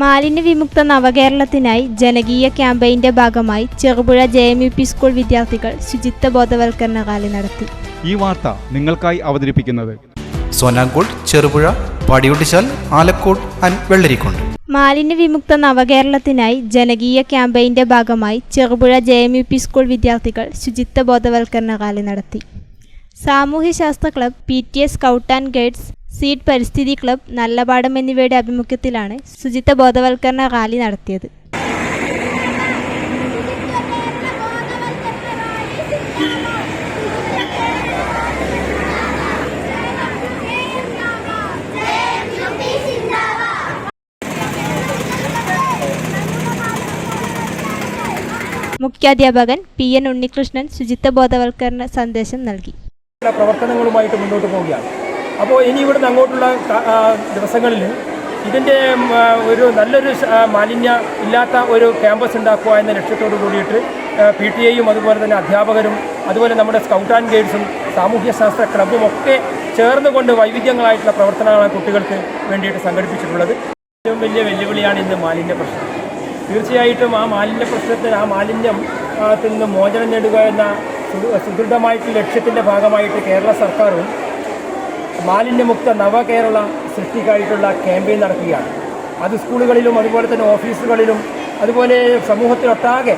മാലിന്യ വിമുക്ത നവകേരളത്തിനായി ജനകീയ ക്യാമ്പയിന്റെ ഭാഗമായി Cherupuzha J M U P school വിദ്യാർത്ഥികൾ ശുചിത്വ ബോധവൽക്കരണ റാലി നടത്തി. ഈ വാർത്ത നിങ്ങൾക്കായി അവതരിപ്പിക്കുന്നത് സോനാങ്കോട് ചെറുപുഴ പാടിയൊട്ടിച്ചാൽ ആലക്കോട് ആൻഡ് വെള്ളരിക്കുണ്ട്. മാലിന്യ വിമുക്ത നവകേരളത്തിനായി ജനകീയ ക്യാമ്പയിന്റെ ഭാഗമായി Cherupuzha J M U P school വിദ്യാർത്ഥികൾ ശുചിത്വ ബോധവൽക്കരണ റാലി നടത്തി. സാമൂഹ്യശാസ്ത്ര club P T A scout and guides seed പരിസ്ഥിതി ക്ലബ് നല്ലപാടം എന്നിവയുടെ ആഭിമുഖ്യത്തിലാണ് ശുചിത്വ ബോധവൽക്കരണ റാലി നടത്തിയത്. മുഖ്യാധ്യാപകൻ പി എൻ ഉണ്ണികൃഷ്ണൻ ശുചിത്വ ബോധവൽക്കരണ സന്ദേശം നൽകി. പ്രവർത്തനങ്ങളുമായിട്ട് മുന്നോട്ട് പോവുകയാണ്. അപ്പോൾ ഇനി ഇവിടുന്ന് അങ്ങോട്ടുള്ള ദിവസങ്ങളിൽ ഇതിന്റെ ഒരു നല്ലൊരു മാലിന്യ ഇല്ലാത്ത ഒരു ക്യാമ്പസ് ഉണ്ടാക്കുക എന്ന ലക്ഷ്യത്തോട് കൂടിയിട്ട് പി ടി എയും അതുപോലെ തന്നെ അധ്യാപകരും അതുപോലെ നമ്മുടെ സ്കൗട്ട് ആൻഡ് ഗൈഡ്സും സാമൂഹ്യശാസ്ത്ര ക്ലബ്ബും ഒക്കെ ചേർന്നുകൊണ്ട് വൈവിധ്യങ്ങളായിട്ടുള്ള പ്രവർത്തനങ്ങളാണ് കുട്ടികൾക്ക് വേണ്ടിയിട്ട് സംഘടിപ്പിച്ചിട്ടുള്ളത്. ഏറ്റവും വലിയ വെല്ലുവിളിയാണ് ഇന്ന് മാലിന്യ പ്രശ്നം. തീർച്ചയായിട്ടും ആ മാലിന്യ പ്രശ്നത്തിന് ആ മാലിന്യം ത്തിൽ നിന്ന് മോചനം നേടുക എന്ന സുദൃഢമായിട്ടുള്ള ലക്ഷ്യത്തിന്റെ ഭാഗമായിട്ട് കേരള സർക്കാരും മാലിന്യമുക്ത നവകേരള സൃഷ്ടിക്കായിട്ടുള്ള ക്യാമ്പയിൻ നടക്കുകയാണ്. അത് സ്കൂളുകളിലും അതുപോലെ തന്നെ ഓഫീസുകളിലും അതുപോലെ സമൂഹത്തിലൊട്ടാകെ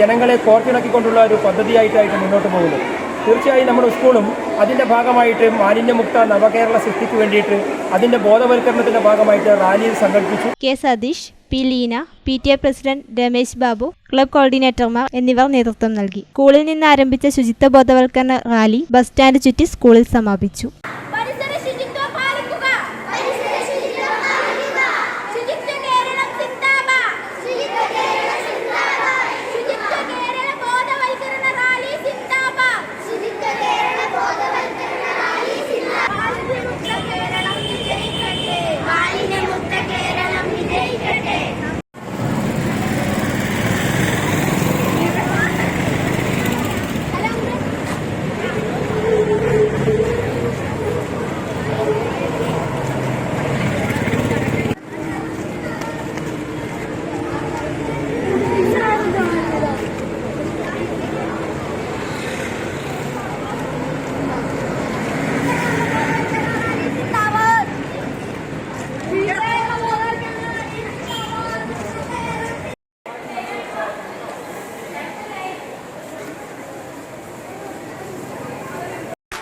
ജനങ്ങളെ കോർത്തിണക്കിക്കൊണ്ടുള്ള ഒരു പദ്ധതിയായിട്ടായിട്ട് മുന്നോട്ട് പോകുന്നത് തീർച്ചയായും നമ്മുടെ സ്കൂളും അതിന്റെ ഭാഗമായിട്ട് മാലിന്യമുക്ത നവകേരള സൃഷ്ടിക്ക് വേണ്ടിയിട്ട് അതിന്റെ ബോധവൽക്കരണത്തിന്റെ ഭാഗമായിട്ട് റാലിയിൽ സംഘടിപ്പിച്ചു. K Satheesh P Leena P T A president Ramesh Babu club കോർഡിനേറ്റർമാർ എന്നിവർ നേതൃത്വം നൽകി. സ്കൂളിൽ നിന്ന് ആരംഭിച്ച ശുചിത്വ ബോധവൽക്കരണ റാലി ബസ് സ്റ്റാൻഡ് ചുറ്റി സ്കൂളിൽ സമാപിച്ചു പരിസര ശുചിത്വം പാലിക്കുക പരിസര ശുചിത്വം പാലിക്കുക ശുചിത്വ കേരളം സിന്ദാബാദ് ശുചിത്വ കേരളം സിന്ദാബാദ് ശുചിത്വ കേരള ബോധവൽക്കരണ റാലി സിന്ദാബാദ് ശുചിത്വ കേരള ബോധവൽക്കരണ റാലി സിന്ദാബാദ് മാലിന്യമുക്ത കേരളം വിജയിക്കട്ടെ മാലിന്യമുക്ത കേരളം വിജയിക്കട്ടെ സിന്ദാബാദ് കേരള ബോധവൽക്കരണ റാലി സിന്ദാബാദ്